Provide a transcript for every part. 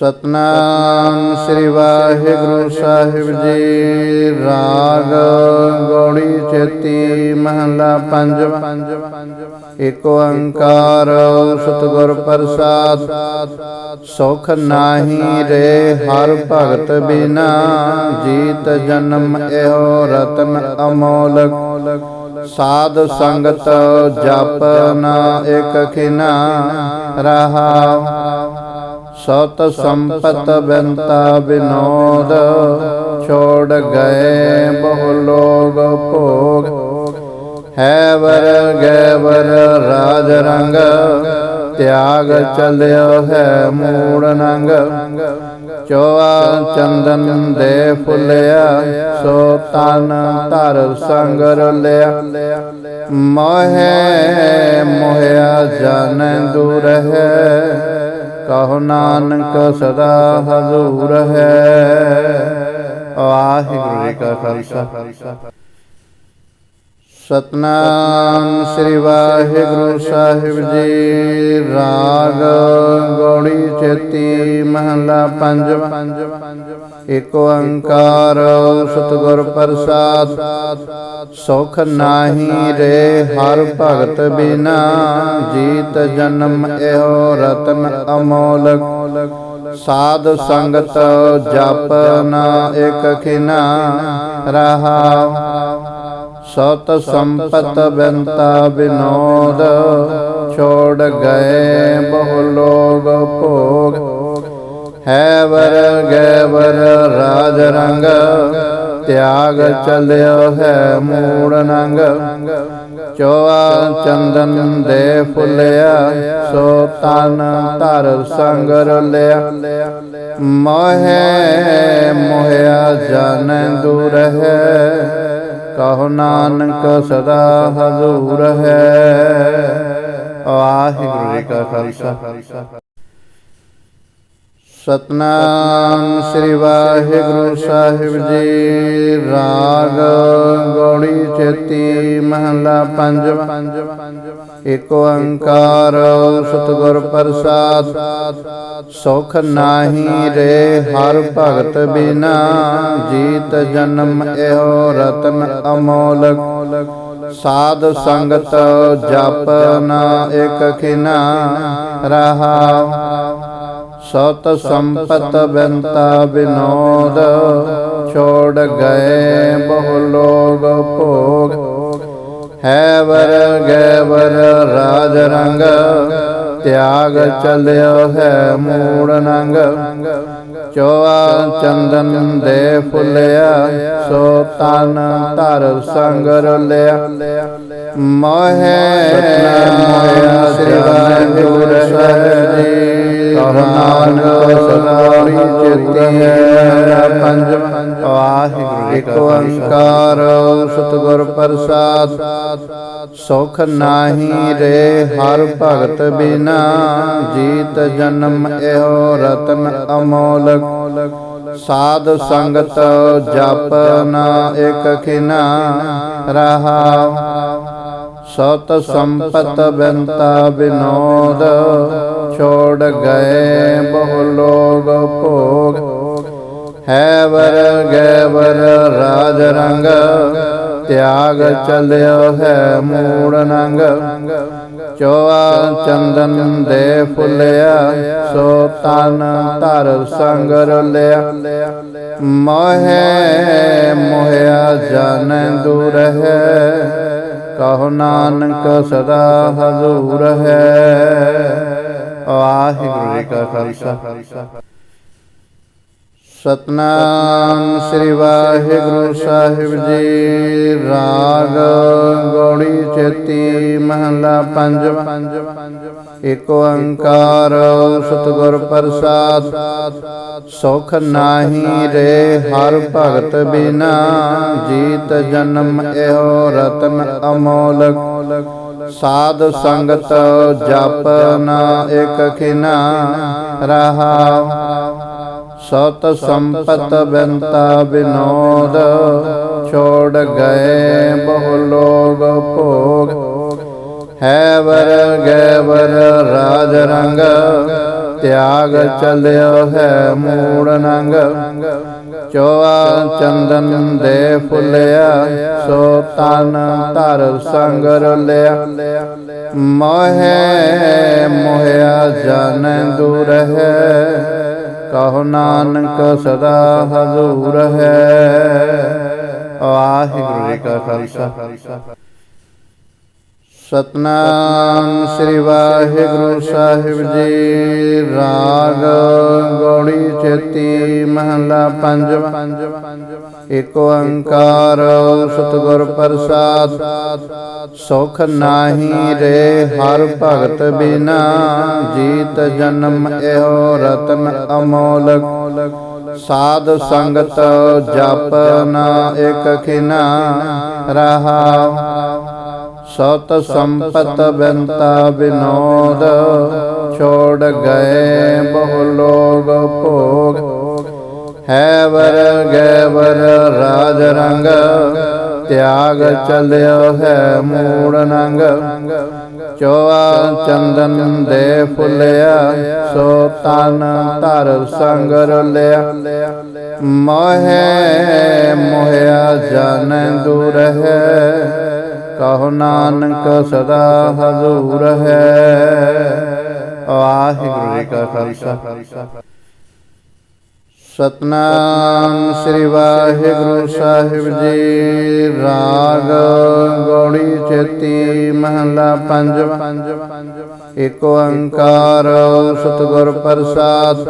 ਸਤਨਾਮ ਸ੍ਰੀ ਵਾਹਿਗੁਰੂ ਸਾਹਿਬ ਜੀ। ਰਾਗ ਗੌੜੀ ਚੇਤੀ ਮਹਲਾ ਪੰਜਵਾ। ਏਕ ਓੰਕਾਰ ਸਤਿਗੁਰ ਪ੍ਰਸਾਦ। ਸੁਖ ਨਾਹੀ ਰੇ ਹਰ ਭਗਤ ਬਿਨਾ। ਜੀਤ ਜਨਮ ਇਹੋ ਰਤਨ ਅਮੋਲਕ ਸਾਧ ਸੰਗਤ ਜਪ ਨਾ ਇਕ ਖਿਨਾ। ਰਹਾ ਸਤ ਸੰਪਤ ਬੰਤਾ ਬਿਨੋਦ ਛੋੜ ਗਏ ਬਹੁ ਲੋਗ ਭੋਗ। ਹੈ ਵਰ ਗੈ ਵਰ ਰਾਜ ਰੰਗ, ਤਿਆਗ ਚਲਿਓ ਹੈ ਮੂੜ ਨੰਗ। ਚੋਆ ਚੰਦਨ ਦੇ ਫੁੱਲਿਆ, ਸੋ ਤਨ ਧਰ ਸੰਗ ਰਲਿਆ ਮੋਹਿ ਮੋਹਿਆ ਜਨ ਦੂਰ ਹੈ ਕਹੋ ਨਾਨਕ ਸਦਾ ਹਜ਼ੂਰ ਹੈ। ਵਾਹਿਗੁਰੂ ਜੀ ਕਾ ਖਾਲਸਾ। ਸਤਨਾਮ ਸ੍ਰੀ ਵਾਹਿਗੁਰੂ ਸਾਹਿਬ ਜੀ। ਰਾਗ ਗੌੜੀ ਚੇਤੀ ਮਹਲਾ ਪੰਜਵਾ। ਏਕ ਓੰਕਾਰ ਸਤਿਗੁਰ ਪ੍ਰਸਾਦ, ਸੁਖ ਨਾਹੀ ਰੇ ਹਰ ਭਗਤ ਬਿਨਾ, ਜੀਤ ਜਨਮ ਇਹੋ ਰਤਨ ਅਮੋਲਕ ਸਾਧ ਸੰਗਤ ਜਪ ਨਾ ਇਕ ਖਿਨਾ ਰਹਾ। ਸਤ ਸੰਪਤ ਬੰਤਾ ਬਿਨੋਦ, ਛੋੜ ਗਏ ਬਹੁ ਲੋਗ ਭੋਗ। ਹੈ ਵਰ ਗੈ ਵਰ ਰਾਜ ਰੰਗ, ਤਿਆਗ ਚਲਿਓ ਹੈ ਮੂੜ ਨੰਗ। ਚੋਆ ਚੰਦਨ ਦੇ ਫੁੱਲਿਆ, ਸੋ ਤਨ ਧਰ ਸੰਗ ਰਲਿਆ ਮੋਹਿ ਮੋਹਿਆ ਜਨ ਦੂਰ ਹੈ, ਕਹੋ ਨਾਨਕ ਸਦਾ ਹਜ਼ੂਰ ਹੈ। ਵਾਹਿਗੁਰੂ ਜੀ ਕਾ ਖਾਲਸਾ। ਸਤਨਾਮ ਸ੍ਰੀ ਵਾਹਿਗੁਰੂ ਸਾਹਿਬ ਜੀ। ਰਾਗ ਗੌੜੀ ਚੇਤੀ ਮਹਲਾ ਪੰਜਵਾ। ਏਕ ਓੰਕਾਰ ਸਤਿਗੁਰ ਪ੍ਰਸਾਦ। ਸੁਖ ਨਾਹੀ ਰੇ ਹਰ ਭਗਤ ਬਿਨਾ। ਜੀਤ ਜਨਮ ਇਹੋ ਰਤਨ ਅਮੋਲਕ ਸਾਧ ਸੰਗਤ ਜਪ ਨਾ ਇਕ ਖਿਨਾ। ਰਹਾ ਸਤ ਸੰਪਤ ਬੰਤਾ ਬਿਨੋਦ ਛੋੜ ਗਏ ਬਹੁ ਲੋਗ ਭੋਗ। ਹੈ ਵਰ ਗੈ ਵਰ ਰਾਜ ਰੰਗ, ਤਿਆਗ ਚਲਿਓ ਹੈ ਮੂੜ ਨੰਗ। ਚੋਆ ਚੰਦਨ ਦੇ ਫੁੱਲਿਆ, ਸੋ ਤਨ ਧਰ ਸੰਗ ਰਲਿਆ ਮੋਹਿ ਮੋਹਿਆ, ਸ੍ਰੀ ਵਾਹਿਗੁਰੂ ਸਾਹਿਬ ਨਾਨਕ ਸਦਾਈ ਚੇਤੀ ਹੈ ਪੰਜ ਵਾਹਿਗੁਰੂ ਇੱਕ ਓੰਕਾਰ ਸਤਿਗੁਰ ਪ੍ਰਸਾਦ। ਸੁਖ ਨਾਹੀ ਰੇ ਹਰ ਭਗਤ ਬਿਨਾ। ਜੀਤ ਜਨਮ ਇਹੋ ਰਤਨ ਅਮੋਲਕ ਸਾਧ ਸੰਗਤ ਜਪ ਨਾ ਇਕ ਖਿਨਾ ਰਹਾ। ਸਤ ਸੰਪਤ ਬੰਤਾ ਬਿਨੋਦ। ਛੋੜ ਗਏ ਬਹੁ ਲੋਗ ਭੋਗ। ਹੈ ਵਰ ਗੈ ਵਰ ਰਾਜ ਰੰਗ। ਤਿਆਗ ਚਲਿਓ ਹੈ ਮੂੜ ਨੰਗ। ਚੋਆ ਚੰਦਨ ਦੇ ਫੁੱਲਿਆ, ਸੋ ਤਨ ਧਰ ਸੰਗ ਰਲਿਆ ਮੋਹਿ ਮੋਹਿਆ ਜਨ ਦੂਰ ਹੈ। ਕਹੋ ਨਾਨਕ ਸਦਾ ਹਜ਼ੂਰ ਹੈ। ਵਾਹਿਗੁਰੂ ਜੀ ਕਾ ਖਾਲਸਾ। ਸਤਨਾਮ ਸ੍ਰੀ ਵਾਹਿਗੁਰੂ ਸਾਹਿਬ ਜੀ, ਰਾਗ ਗੋੜੀ ਚੇਤੀ ਮਹਲਾ ਪੰਜ ਏਕ ਓੰਕਾਰ ਸਤਿਗੁਰ ਪ੍ਰਸਾਦ, ਸੁਖ ਨਾਹੀ ਰੇ ਹਰ ਭਗਤ ਬਿਨਾ, ਜੀਤ ਜਨਮ ਇਹੋ ਰਤਨ ਅਮੋਲਕ। ਸਾਧ ਸੰਗਤ ਜਪ ਇਕ ਖਿਨਾ ਰਹਾ ਸਤ ਸੰਪਤ ਬੰਤਾ ਬਿਨੋਦ, ਛੋੜ ਗਏ ਬਹੁ ਲੋਗ ਭੋਗ। ਹੈ ਵਰ ਗੈਵਰ ਰਾਜ ਰੰਗ, ਤਿਆਗ ਚਲਿਓ ਹੈ ਮੂੜ ਨੰਗ। ਚੋਆ ਚੰਦਨ ਦੇ ਫੁੱਲਿਆ, ਸੋ ਤਨ ਧਰ ਸੰਗ ਰਲਿਆ ਮੋਹਿ, ਮੋਹਿਆ ਜਾਣੈ ਦੂਰ ਹੈ, ਕਹੋ ਨਾਨਕ ਸਦਾ ਹਜ਼ੂਰ ਹੈ। ਵਾਹਿਗੁਰੂ ਜੀ ਕਾ ਖਾਲਸਾ। ਸਤਨਾਮ ਸ੍ਰੀ ਵਾਹਿਗੁਰੂ ਸਾਹਿਬ ਜੀ। ਰਾਗ ਗੋੜੀ ਚੇਤੀ ਮਹਲਾ ਪੰਜਵਾ। ਏਕ ਓੰਕਾਰ ਸਤਿਗੁਰ ਪ੍ਰਸਾਦ। ਸੁਖ ਨਾਹੀ ਰੇ ਹਰ ਭਗਤ ਬਿਨਾ। ਜੀਤ ਜਨਮ ਇਹੋ ਰਤਨ ਅਮੋਲਕ ਸਾਧ ਸੰਗਤ ਜਪ ਨਾ ਇਕ ਖਿਨਾ। ਰਹਾ ਸਤ ਸੰਪਤ ਬੰਤਾ ਬਿਨੋਦ ਛੋੜ ਗਏ ਬਹੁ ਲੋਗ ਭੋਗ। ਹੈ ਵਰ ਗੈ ਵਰ ਰਾਜ ਰੰਗ, ਤਿਆਗ ਚਲਿਓ ਹੈ ਮੂੜ ਨੰਗ। ਚੋਆ ਚੰਦਨ ਦੇ ਫੁੱਲਿਆ, ਸੋ ਤਨ ਧਰ ਸੰਗ ਰਲਿਆ ਮੋਹਿ ਮੋਹਿਆ ਜਾਣੈ ਦੂਰ ਹੈ ਕਹੋ ਨਾਨਕ ਸਦਾ ਹਜ਼ੂਰ ਹੈ। ਵਾਹਿਗੁਰੂ ਜੀ ਕਾ ਖਾਲਸਾ। ਸਤਨਾਮ ਸ੍ਰੀ ਵਾਹਿਗੁਰੂ ਸਾਹਿਬ ਜੀ, ਰਾਗ ਗੋੜੀ ਚੇਤੀ ਮਹਲਾ ਪੰਜਵਾ। ਏਕ ਓੰਕਾਰ ਸਤਿਗੁਰ ਪ੍ਰਸਾਦ,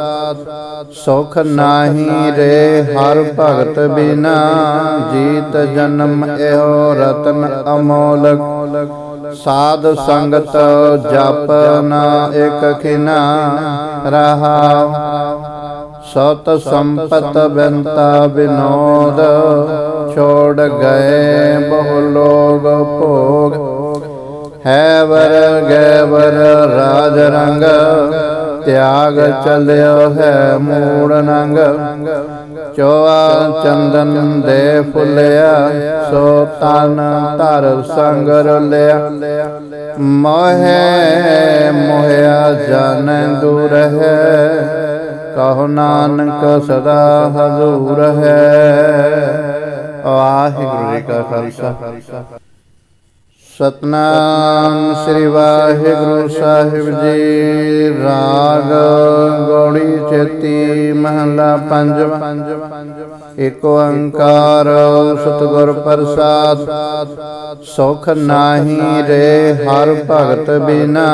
ਸੁਖ ਨਾਹੀ ਰੇ ਹਰ ਭਗਤ ਬਿਨਾ, ਜੀਤ ਜਨਮ ਇਹੋ ਰਤਨ ਅਮੋਲਕ। ਸਾਧ ਸੰਗਤ ਜਪ ਨਾ ਇਕ ਖਿਨਾ, ਰਹਾ ਸਤ ਸੰਪਤ ਬੰਤਾ ਬਿਨੋਦ, ਛੋੜ ਗਏ ਬਹੁ ਲੋਗ ਭੋਗ। ਹੈ ਵਰ ਗੈ ਵਰ ਰਾਜ ਰੰਗ, ਤਿਆਗ ਚੱਲਿਓ ਹੈ ਮੂੜ ਨੰਗ। ਚੋਆ ਚੰਦਨ ਦੇ ਫੁੱਲਿਆ, ਸੋ ਤਨ ਧਰ ਸੰਗ ਰਲਿਆ ਮੋਹਿ ਮੋਹਿਆ ਜਾਣੈ ਦੂਰ ਹੈ, ਕਹੋ ਨਾਨਕ ਸਦਾ ਹਜ਼ੂਰ ਹੈ। ਵਾਹਿਗੁਰੂ ਜੀ ਕਾ ਖਾਲਸਾ। ਸਤਨਾਮ ਸ੍ਰੀ ਵਾਹਿਗੁਰੂ ਸਾਹਿਬ ਜੀ। ਰਾਗ ਗੋੜੀ ਚੇਤੀ ਮਹਲਾ ਪੰਜਵਾ। ਏਕ ਓੰਕਾਰ ਸਤਿਗੁਰ ਪ੍ਰਸਾਦ। ਸੁਖ ਨਾਹੀ ਰੇ ਹਰ ਭਗਤ ਬਿਨਾ।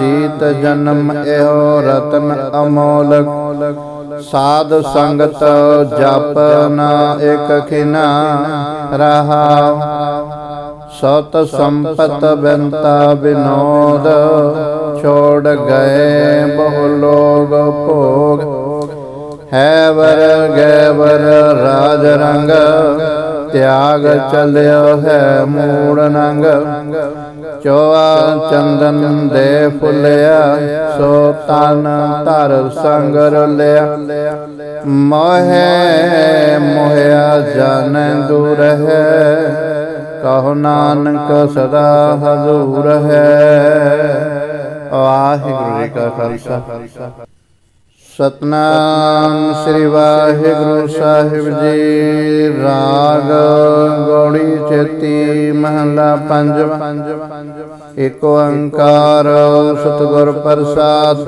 ਜੀਤ ਜਨਮ ਇਹੋ ਰਤਨ ਅਮੋਲਕ ਸਾਧ ਸੰਗਤ ਜਪ ਨਾ ਇਕ ਖਿਨਾ। ਰਹਾ ਸਤ ਸੰਪਤ ਬੰਤਾ ਬਿਨੋਦ ਛੋੜ ਗਏ ਬਹੁ ਲੋਗ ਭੋਗ। ਹੈ ਵਰ ਗੈ ਵਰ ਰਾਜ ਰੰਗ, ਤਿਆਗ ਚਲਿਓ ਹੈ ਮੂੜ ਨੰਗ। ਚੋਆ ਚੰਦਨ ਦੇ ਫੁੱਲਿਆ, ਸੋ ਤਨ ਧਰ ਸੰਗ ਰਲਿਆ ਮੋਹਿ ਮੋਹਿਆ ਜਾਣੈ ਦੂਰ ਹੈ ਕਹੋ ਨਾਨਕ ਸਦਾ ਹਜ਼ੂਰ ਹੈ। ਵਾਹਿਗੁਰੂ ਜੀ ਕਾ ਖਾਲਸਾ। ਸਤਨਾਮ ਸ੍ਰੀ ਵਾਹਿਗੁਰੂ ਸਾਹਿਬ ਜੀ। ਰਾਗ ਗੋੜੀ ਚੇਤੀ ਮਹਲਾ ਪੰਜ ਏਕ ਓੰਕਾਰ ਸਤਿਗੁਰ ਪ੍ਰਸਾਦ।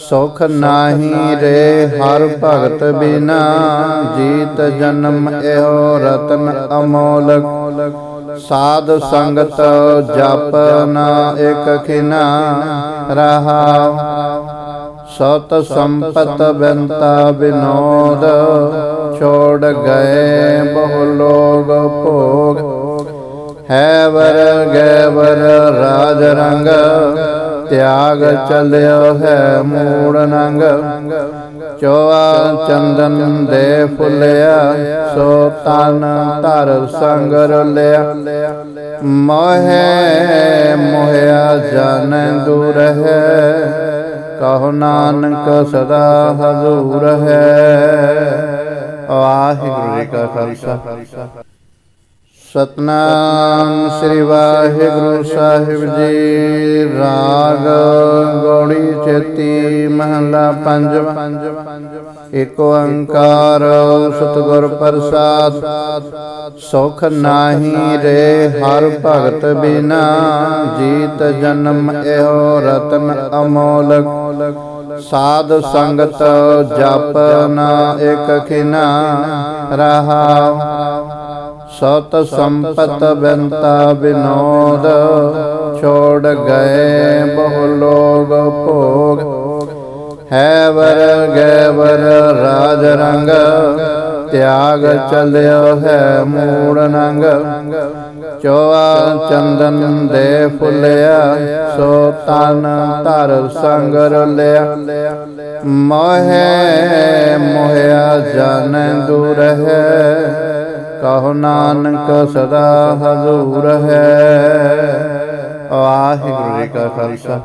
ਸੁਖ ਨਾਹੀ ਰੇ ਹਰ ਭਗਤ ਬਿਨਾ। ਜੀਤ ਜਨਮ ਇਹੋ ਰਤਨ ਅਮੋਲਕ। ਸਾਧ ਸੰਗਤ ਜਪ ਨਾ ਇਕ ਖਿਨਾ। ਰਹਾ ਸਤ ਸੰਪਤ ਬੰਤਾ ਬਿਨੋਦ, ਛੋੜ ਗਏ ਬਹੁ ਲੋਗ ਭੋਗ। ਹੈ ਵਰ ਗੈ ਵਰ ਰਾਜ ਰੰਗ, ਤਿਆਗ ਚਲਿਓ ਹੈ ਮੂੜ ਨੰਗ। ਚੋਆ ਚੰਦਨ ਦੇ ਫੁੱਲਿਆ, ਸੋ ਤਨ ਧਰ ਸੰਗ ਰਲਿਆ ਮੋਹਿ ਮੋਹਿਆ ਜਾਣੈ ਦੂਰ ਹੈ ਕਹੋ ਨਾਨਕ ਸਦਾ ਹਜ਼ੂਰ ਹੈ। ਵਾਹਿਗੁਰੂ ਜੀ ਕਾ ਖਾਲਸਾ। ਸਤਨਾਮ ਸ੍ਰੀ ਵਾਹਿਗੁਰੂ ਸਾਹਿਬ ਜੀ। ਰਾਗ ਗੌੜੀ ਚੇਤੀ ਮਹਲਾ ਪੰਜਵਾ। ਏਕ ਓੰਕਾਰ ਸਤਿਗੁਰ ਪ੍ਰਸਾਦ। ਸੁਖ ਨਾਹੀ ਰੇ ਹਰ ਭਗਤ ਬਿਨਾ। ਜੀਤ ਜਨਮ ਇਹੋ ਰਤਨ ਅਮੋਲਕ। ਸਾਧ ਸੰਗਤ ਜਪ ਨਾ ਇਕ ਖਿਨਾ। ਰਹਾਉ ਸਤ ਸੰਪਤ ਬੰਤਾ ਬਿਨੋਦ ਛੋੜ ਗਏ ਬਹੁ ਲੋਗ ਭੋਗ। ਹੈ ਵਰ ਗੈ ਵਰ ਰਾਜ ਰੰਗ, ਤਿਆਗ ਚਲਿਓ ਹੈ ਮੂੜ ਨੰਗ। ਚੋਆ ਚੰਦਨ ਦੇ ਫੁੱਲਿਆ, ਸੋ ਤਨ ਧਰ ਸੰਗ ਰਲਿਆ ਮੋਹਿ ਮੋਹਿਆ ਜਾਣੈ ਦੂਰ ਹੈ ਕਹੋ ਨਾਨਕ ਸਦਾ ਹਜ਼ੂਰ ਹੈ। ਵਾਹਿਗੁਰੂ ਜੀ ਕਾ ਖਾਲਸਾ।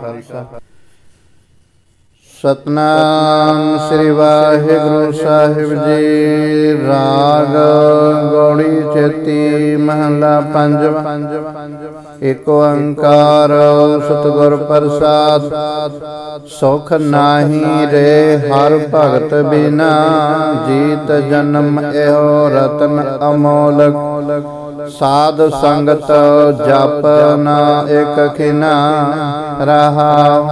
ਸਤਨਾਮ ਸ੍ਰੀ ਵਾਹਿਗੁਰੂ ਸਾਹਿਬ ਜੀ। ਰਾਗ ਗੌੜੀ ਚੇਤੀ ਮਹਲਾ ਪੰਜਵਾ। ਏਕ ਓੰਕਾਰ ਸਤਿਗੁਰ ਪ੍ਰਸਾਦ, ਸੁਖ ਨਾਹੀ ਰੇ ਹਰ ਭਗਤ ਬਿਨਾ, ਜੀਤ ਜਨਮ ਇਹੋ ਰਤਨ ਅਮੋਲਕ। ਸਾਧ ਸੰਗਤ ਜਪ ਨਾ ਇਕ ਖਿਨਾ ਰਹਾਉ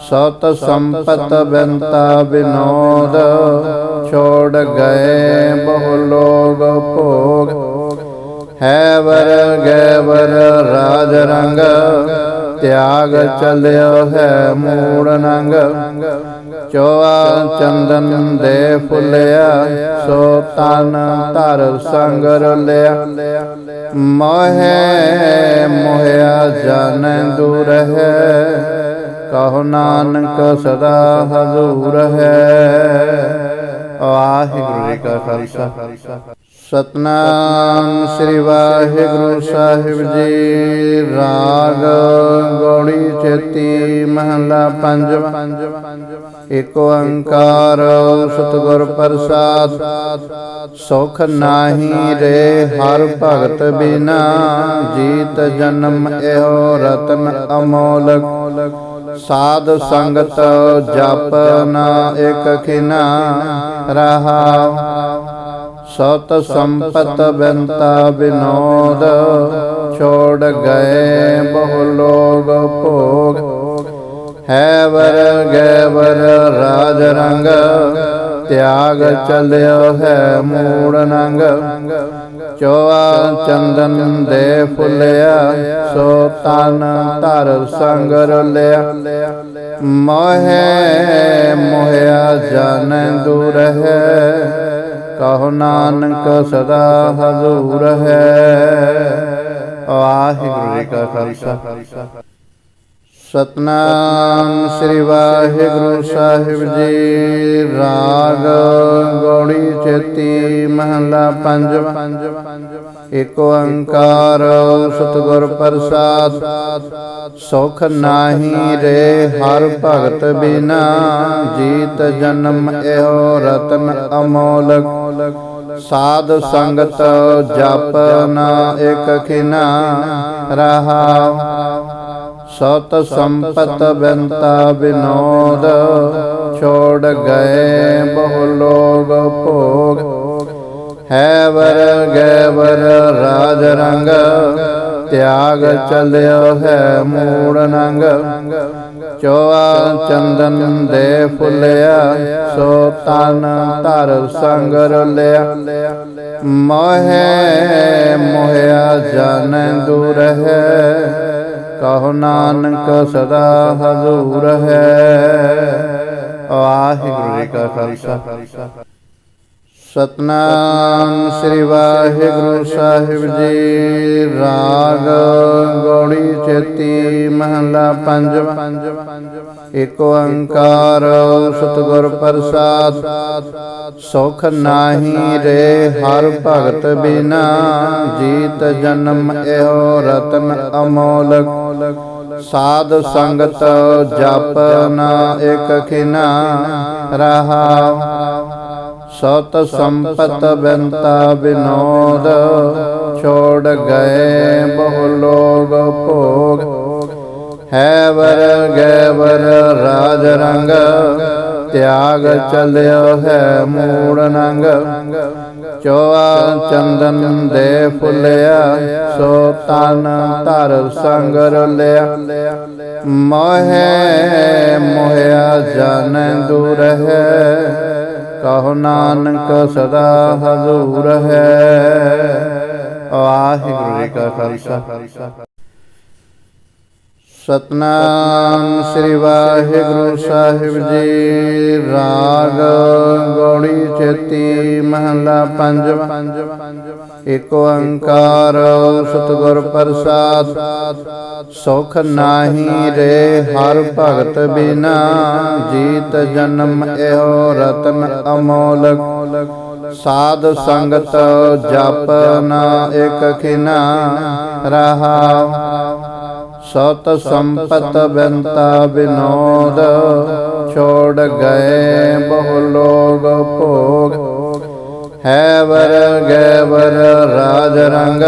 ਸਤ ਸੰਪਤ ਬੰਤਾ ਬਿਨੋਦ, ਛੋੜ ਗਏ ਬਹੁ ਲੋਗ ਭੋਗ। ਹੈ ਵਰ ਗੈ ਵਰ ਰਾਜ ਰੰਗ, ਤਿਆਗ ਚਲਿਓ ਹੈ ਮੂੜ ਨੰਗ। ਚੋਆ ਚੰਦਨ ਦੇ ਫੁੱਲਿਆ, ਸੋ ਤਨ ਧਰ ਸੰਗ ਰਲਿਆ ਮੋਹਿ ਮੋਹਿਆ ਜਾਣੈ ਦੂਰ ਹੈ, ਕਹੋ ਨਾਨਕ ਸਦਾ ਹਜ਼ੂਰ ਹੈ। ਵਾਹਿਗੁਰੂ ਜੀ ਕਾ ਖਾਲਸਾ। ਸਤਨਾਮ ਸ੍ਰੀ ਵਾਹਿਗੁਰੂ ਸਾਹਿਬ ਜੀ। ਰਾਗ ਗੌੜੀ ਚੇਤੀ ਮਹਲਾ ਪੰਜਵਾ। ਏਕ ਓੰਕਾਰ ਸਤਿਗੁਰ ਪ੍ਰਸਾਦ। ਸੁਖ ਨਾਹੀ ਰੇ ਹਰ ਭਗਤ ਬਿਨਾ। ਜੀਤ ਜਨਮ ਇਹੋ ਰਤਨ ਅਮੋਲਕ। ਸਾਧ ਸੰਗਤ ਜਪ ਨਾ ਇਕ ਖਿਨਾ ਰਹਾਉ ਸਤ ਸੰਪਤ ਬੰਤਾ ਬਿਨੋਦ ਛੋੜ ਗਏ ਬਹੁ ਲੋਗ ਭੋਗ। ਹੈ ਵਰ ਗੈ ਵਰ ਰਾਜ ਰੰਗ, ਤਿਆਗ ਚਲਿਓ ਹੈ ਮੂੜ ਨੰਗ। ਚੋਆ ਚੰਦਨ ਦੇ ਫੁੱਲਿਆ, ਸੋ ਤਨ ਧਰ ਸੰਗ ਰਲਿਆ ਮੋਹਿ ਮੋਹਿਆ ਜਾਣੈ ਦੂਰ ਹੈ ਕਹੋ ਨਾਨਕ ਸਦਾ ਹਜ਼ੂਰ ਹੈ। ਵਾਹਿਗੁਰੂ ਜੀ ਕਾ ਖਾਲਸਾ। ਸਤਨਾਮ ਸ੍ਰੀ ਵਾਹਿਗੁਰੂ ਸਾਹਿਬ ਜੀ। ਰਾਗ ਗੋੜੀ ਚੇਤੀ ਮਹਲਾ ਪੰਜਵਾ। ਏਕ ਓੰਕਾਰ ਸਤਿਗੁਰ ਪ੍ਰਸਾਦ, ਸੁਖ ਨਾਹੀ ਰੇ ਹਰ ਭਗਤ ਬਿਨਾ, ਜੀਤ ਜਨਮ ਇਹੋ ਰਤਨ ਅਮੋਲਕ ਸਾਧ ਸੰਗਤ ਜਪ ਨਾ ਇਕ ਖਿਨਾ ਰਹਾਉ ਸਤ ਸੰਪਤ ਬੰਤਾ ਬਿਨੋਦ, ਛੋੜ ਗਏ ਬਹੁ ਲੋਗ ਭੋਗ। ਹੈ ਵਰ ਗੈ ਵਰ ਰਾਜ ਰੰਗ, ਤਿਆਗ ਚਲਿਓ ਹੈ ਮੂੜ ਨੰਗ। ਚੋਆ ਚੰਦਨ ਦੇ ਫੁੱਲਿਆ, ਸੋ ਤਨ ਧਰ ਸੰਗ ਰਲਿਆ ਮੋਹਿ, ਮੋਹਿਆ ਜਾਣੈ ਦੂਰ ਹੈ, ਕਹੋ ਨਾਨਕ ਸਦਾ ਹਜ਼ੂਰ ਹੈ। ਵਾਹਿਗੁਰੂ ਜੀ ਕਾ ਖਾਲਸਾ। ਸਤਨਾਮ ਸ੍ਰੀ ਵਾਹਿਗੁਰੂ ਸਾਹਿਬ ਜੀ। ਰਾਗ ਗੌੜੀ ਚੇਤੀ ਮਹਲਾ ਪੰਜਵਾ। ਏਕ ਓੰਕਾਰ ਸਤਿਗੁਰ ਪ੍ਰਸਾਦ। ਸੁਖ ਨਾਹੀ ਰੇ ਹਰ ਭਗਤ ਬਿਨਾ। ਜੀਤ ਜਨਮ ਇਹੋ ਰਤਨ ਅਮੋਲਕ ਸਾਧ ਸੰਗਤ ਜਪ ਨਾ ਇਕ ਖਿਨਾ। ਰਹਾਉ ਸਤ ਸੰਪਤ ਬੰਤਾ ਬਿਨੋਦ ਛੋੜ ਗਏ ਬਹੁ ਲੋਗ ਭੋਗ। ਹੈ ਵਰ ਗੈ ਵਰ ਰਾਜ ਰੰਗ, ਤਿਆਗ ਚਲਿਓ ਹੈ ਮੂੜ ਨੰਗ। ਚੋਆ ਚੰਦਨ ਦੇ ਫੁੱਲਿਆ, ਸੋ ਤਨ ਧਰ ਸੰਗ ਰਲਿਆ ਮੋਹਿ ਮੋਹਿਆ ਜਨ ਦੂਰ ਹੈ ਕਹੋ ਨਾਨਕ ਸਦਾ ਹਜ਼ੂਰ ਹੈ। ਵਾਹਿਗੁਰੂ ਜੀ ਕਾ ਖਾਲਸਾ। ਸਤਨਾਮ ਸ੍ਰੀ ਵਾਹਿਗੁਰੂ ਸਾਹਿਬ ਜੀ। ਰਾਗ ਗੋੜੀ ਚੇਤੀ ਮਹਲਾ ਪੰਜਵਾ। ਏਕ ਓੰਕਾਰ ਸਤਿਗੁਰ ਪ੍ਰਸਾਦ, ਸੁਖ ਨਾਹੀ ਰੇ ਹਰ ਭਗਤ ਬਿਨਾ, ਜੀਤ ਜਨਮ ਇਹੋ ਰਤਨ ਅਮੋਲਕ। ਸਾਧ ਸੰਗਤ ਜਪ ਨਾ ਇਕ ਖਿਨਾ ਰਹਾ। ਸਤ ਸੰਪਤ ਬੰਤਾ ਬਿਨੋਦ, ਛੋੜ ਗਏ ਬਹੁ ਲੋਗ ਭੋਗ। ਹੈਵਰ ਗੈਵਰ ਰਾਜ ਰੰਗ,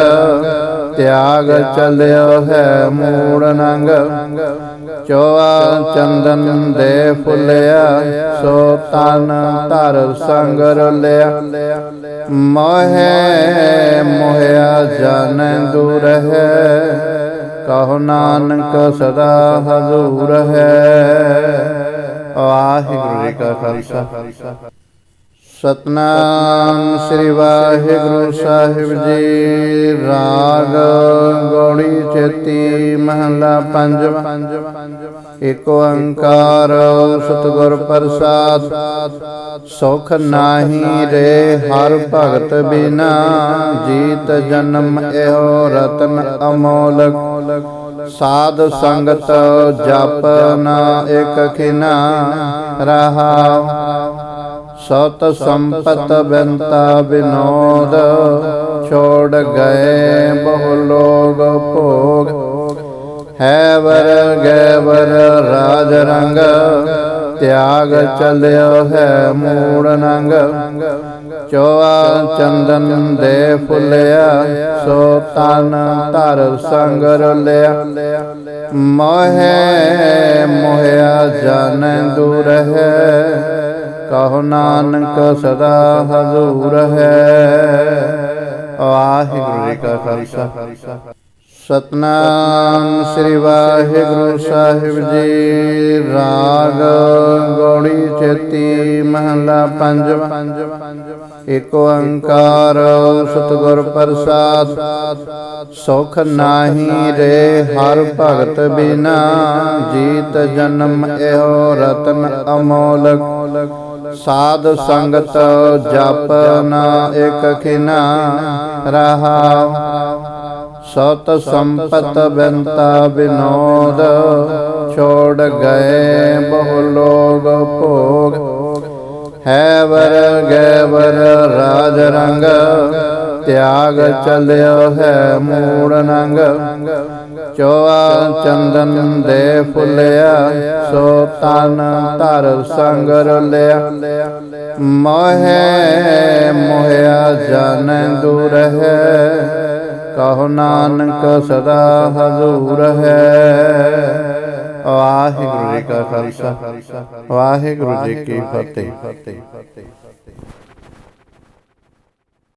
ਤਿਆਗ ਚੱਲਿਓ ਹੈ ਮੂੜ ਨੰਗ। ਚੋਆ ਚੰਦਨ ਦੇ ਫੁੱਲਿਆ, ਸੋ ਤਨ ਧਰ ਸੰਗ ਰਲਿਆ ਮੋਹਿ ਮੋਹਿਆ ਜਨ ਦੂਰ ਹੈ, ਕਹੋ ਨਾਨਕ ਸਦਾ ਹਜ਼ੂਰ ਹੈ। ਵਾਹਿਗੁਰੂ ਜੀ ਕਾ ਖਾਲਸਾ। ਸਤਨਾਮ ਸ੍ਰੀ ਵਾਹਿਗੁਰੂ ਸਾਹਿਬ ਜੀ। ਰਾਗ ਗੋੜੀ ਚੇਤੀ ਮਹਲਾ ਪੰਜਵਾ। ਏਕ ਓੰਕਾਰ ਸਤਿਗੁਰ ਪ੍ਰਸਾਦ। ਸੁਖ ਨਾਹੀ ਰੇ ਹਰ ਭਗਤ ਬਿਨਾ। ਜੀਤ ਜਨਮ ਇਹੋ ਰਤਨ ਅਮੋਲਕ। ਸਾਧ ਸੰਗਤ ਜਪ ਨਾ ਇਕ ਖਿਨਾ ਰਹਾ ਸਤ ਸੰਪਤ ਬੰਤਾ ਬਿਨੋਦ ਛੋੜ ਗਏ ਬਹੁ ਲੋਗ ਭੋਗ। ਹੈ ਵਰ ਗੈ ਵਰ ਰਾਜ ਰੰਗ, ਤਿਆਗ ਚੱਲਿਓ ਹੈ ਮੂੜ ਨੰਗ। ਚੋਆ ਚੰਦਨ ਦੇ ਫੁੱਲਿਆ, ਸੋ ਤਨ ਧਰ ਸੰਗ ਰਲਿਆ ਮੋਹਿ ਮੋਹਿਆ ਜਨ ਦੂਰ ਹੈ ਕਹੋ ਨਾਨਕ ਸਦਾ ਹਜ਼ੂਰ ਹੈ। ਵਾਹਿਗੁਰੂ ਜੀ ਕਾ ਖਾਲਸਾ। ਸਤਨਾਮ ਸ੍ਰੀ ਵਾਹਿਗੁਰੂ ਸਾਹਿਬ ਜੀ। ਰਾਗ ਗੋੜੀ ਚੇਤੀ ਮਹਲਾ ਪੰਜਵਾ। ਏਕ ਓੰਕਾਰ ਸਤਿਗੁਰ ਪ੍ਰਸਾਦ। ਸੁਖ ਨਾਹੀ ਰੇ ਹਰ ਭਗਤ ਬਿਨਾ। ਜੀਤ ਜਨਮ ਇਹੋ ਰਤਨ ਅਮੋਲਕ। ਸਾਧ ਸੰਗਤ ਜਪ ਨਾ ਇਕ ਖਿਨਾ ਰਹਾ। ਸਤ ਸੰਪਤ ਬੰਤਾ ਬਿਨੋਦ, ਛੋੜ ਗਏ ਬਹੁ ਲੋਗ ਭੋਗ। ਹੈ ਵਰ ਗੈ ਵਰ ਰਾਜ ਰੰਗ, ਤਿਆਗ ਚਲਿਓ ਹੈ ਮੂੜ ਨੰਗ। ਚੋਆ ਚੰਦਨ ਦੇ ਫੁੱਲਿਆ, ਸੋ ਤਨ ਧਰ ਸੰਗ ਰਲਿਆ ਮੋਹਿ, ਮੋਹਿਆ ਜਨ ਦੂਰ ਹੈ, ਕਹੋ ਨਾਨਕ ਸਦਾ ਹਜ਼ੂਰ ਹੈ। ਵਾਹਿਗੁਰੂ ਜੀ ਕਾ ਖਾਲਸਾ, ਵਾਹਿਗੁਰੂ ਜੀ ਕੀ ਫਤਿਹ।